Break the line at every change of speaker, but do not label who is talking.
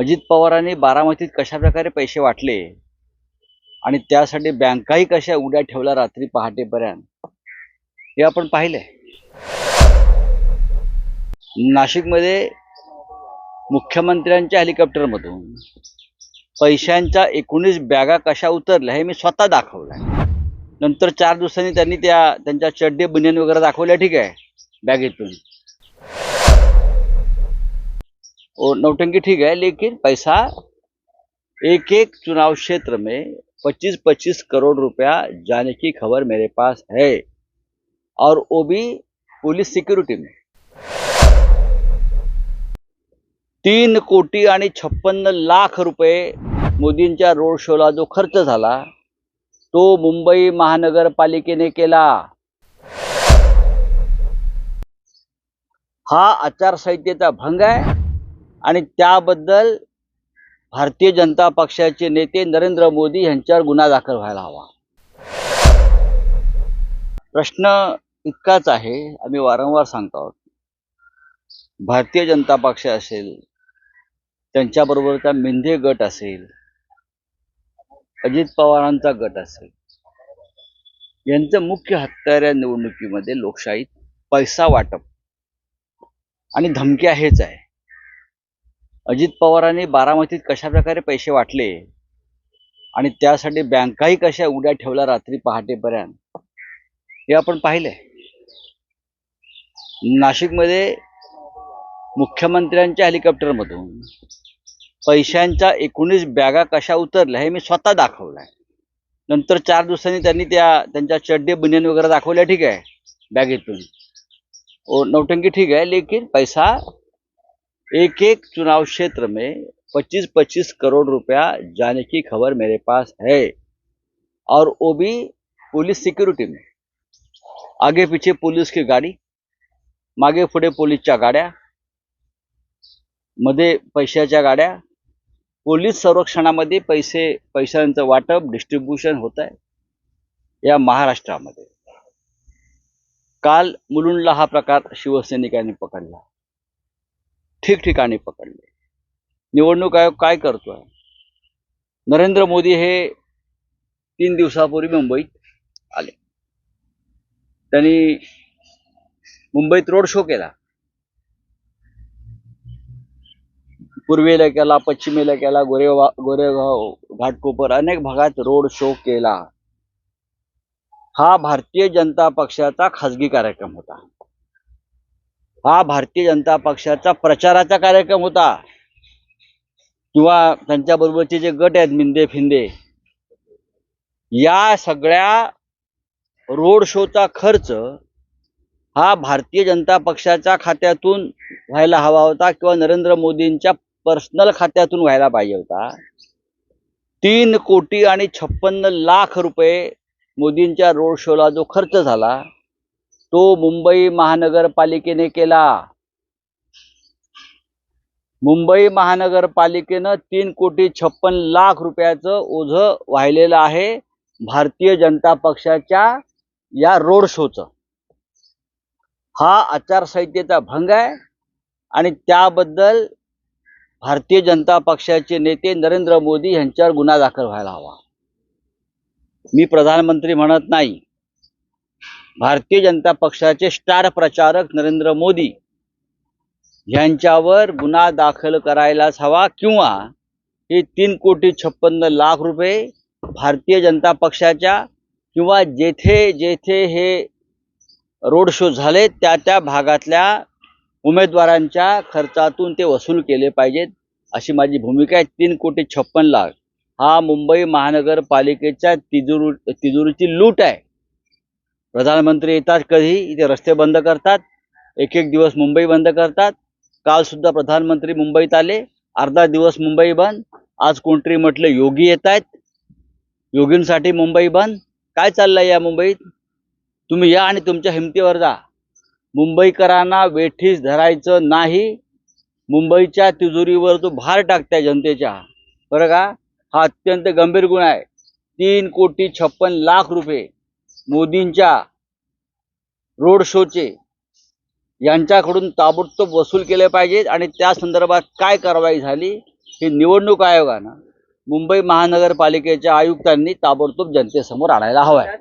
अजित पवारांनी बारामतीत कशा प्रकारे पैसे वाटले? आणि त्यासाठी बँकाही कशा उड्या ठेवल्या रात्री पहाटेपर्यंत? हे आपण पाहिलंय. नाशिकमध्ये मुख्यमंत्र्यांच्या हेलिकॉप्टरमधून पैशांच्या एकोणीस बॅगा कशा उतरल्या हे मी स्वतः दाखवलंय. नंतर चार दिवसांनी त्यांनी त्या त्यांच्या चड्डे बनियन वगैरे दाखवल्या ठीक आहे बॅगेतून. और नौटंकी ठीक है लेकिन पैसा एक एक चुनाव क्षेत्र में 25-25 करोड़ रुपया जाने की खबर मेरे पास है। और वो भी पुलिस सिक्युरिटी में। तीन कोटी आणि छप्पन्न लाख रुपये मोदींच्या रोड शोला जो खर्च झाला तो मुंबई महानगरपालिकेने केला. हा आचारसंहितेचा भंग आहे. आणि त्याबद्दल भारतीय जनता पक्षाचे नेते नरेंद्र मोदी यांच्यावर गुन्हा दाखल व्हायला हवा. प्रश्न इतकाच आहे आम्ही वारंवार सांगतो आहोत. भारतीय जनता पक्ष असेल त्यांच्याबरोबरचा मिंधे गट असेल अजित पवारांचा गट असेल यांचं मुख्य हत्यार या निवडणुकीमध्ये लोकशाहीत पैसा वाटप. आणि धमक्या हेच आहे. अजित पवारांनी बारामतीत कशा प्रकारे पैसे वाटले? आणि त्यासाठी बँकाही कशा उड्या ठेवल्या रात्री पहाटेपर्यंत? हे आपण पाहिलंय. नाशिकमध्ये मुख्यमंत्र्यांच्या हेलिकॉप्टरमधून पैशांच्या एकोणीस बॅगा कशा उतरल्या हे मी स्वतः दाखवलंय. नंतर चार दिवसांनी त्यांनी त्या त्यांच्या चड्डे बनियन वगैरे दाखवल्या ठीक आहे बॅगेतून. ओ नौटंकी ठीक आहे लेकिन पैसा एक एक चुनाव क्षेत्र में 25-25 करोड़ रुपया जाने की खबर मेरे पास है। और वो भी पुलिस सिक्युरिटी में। आगे पीछे पुलिस की गाडी मागे पुढे पोलीसच्या गाड्या मध्ये पैशाच्या गाड्या। पोलीस संरक्षणामध्ये पैसे पैशांचं वाटप डिस्ट्रीब्युशन होत आहे या महाराष्ट्रामध्ये. काल मुलुंडला हा प्रकार शिवसैनिकांनी पकडला. ठिकठिकाणी पकडले. निवडणूक आयोग काय करतोय? नरेंद्र मोदी हे तीन दिवसापूर्वी मुंबईत आले. त्यांनी मुंबईत रोड शो केला. पूर्वेला केला पश्चिमेला केला गोरेवा गोरेगाव घाटकोपर अनेक भागात रोड शो केला. हा भारतीय जनता पक्षाचा खासगी कार्यक्रम होता. हा भारतीय जनता पक्षाचा प्रचाराचा कार्यक्रम होता. किंवा त्यांच्याबरोबरचे जे गट आहेत मिंदे फिंदे या सगळ्या रोड शोचा खर्च हा भारतीय जनता पक्षाच्या खात्यातून व्हायला हवा होता किंवा नरेंद्र मोदींच्या पर्सनल खात्यातून व्हायला पाहिजे होता. तीन कोटी आणि छप्पन्न लाख रुपये मोदींच्या रोड शोला जो खर्च झाला तो मुंबई महानगरपालिकेने केला. मुंबई महानगरपालिकेनं तीन कोटी छप्पन लाख रुपयाचं ओझं वाहिलेलं आहे भारतीय जनता पक्षाच्या या रोड शोचं. हा आचारसंहितेचा भंग आहे आणि त्याबद्दल भारतीय जनता पक्षाचे नेते नरेंद्र मोदी यांच्यावर गुन्हा दाखल व्हायला हवा. मी प्रधानमंत्री म्हणत नाही. भारतीय जनता पक्षाचे स्टार प्रचारक नरेंद्र मोदी यांच्यावर गुन्हा दाखल करायलाच हवा किंवा हे तीन कोटी छप्पन्न लाख रुपये भारतीय जनता पक्षाच्या किंवा जेथे जेथे हे रोड शो झाले त्या त्या भागातल्या उमेदवारांच्या खर्चातून ते वसूल केले पाहिजेत अशी माझी भूमिका आहे. तीन कोटी छप्पन लाख. हा मुंबई महानगरपालिकेच्या तिजोरी तिजोरीची लूट आहे. प्रधानमंत्री येतात कधी? इथे रस्ते बंद करतात. एक एक दिवस मुंबई बंद करतात. कालसुद्धा प्रधानमंत्री मुंबईत आले. अर्धा दिवस मुंबई बंद. आज कोणतरी म्हटलं योगी येत आहेत. योगींसाठी मुंबई बंद. काय चाललंय या मुंबईत? तुम्ही या आणि तुमच्या हिमतीवर जा. मुंबईकरांना वेठीस धरायचं नाही. मुंबईच्या तिजोरीवर तो भार टाकताय जनतेच्या. बरं का? हा अत्यंत गंभीर गुन्हा आहे. तीन कोटी छप्पन लाख रुपये. मोदींच्या रोड शोचे यांच्याकडून ताबडतोब वसूल केले पाहिजेत आणि त्या संदर्भात काय कारवाई झाली हे निवडणूक आयोगानं मुंबई महानगरपालिकेच्या आयुक्तांनी ताबडतोब जनतेसमोर आणायला हवं आहे.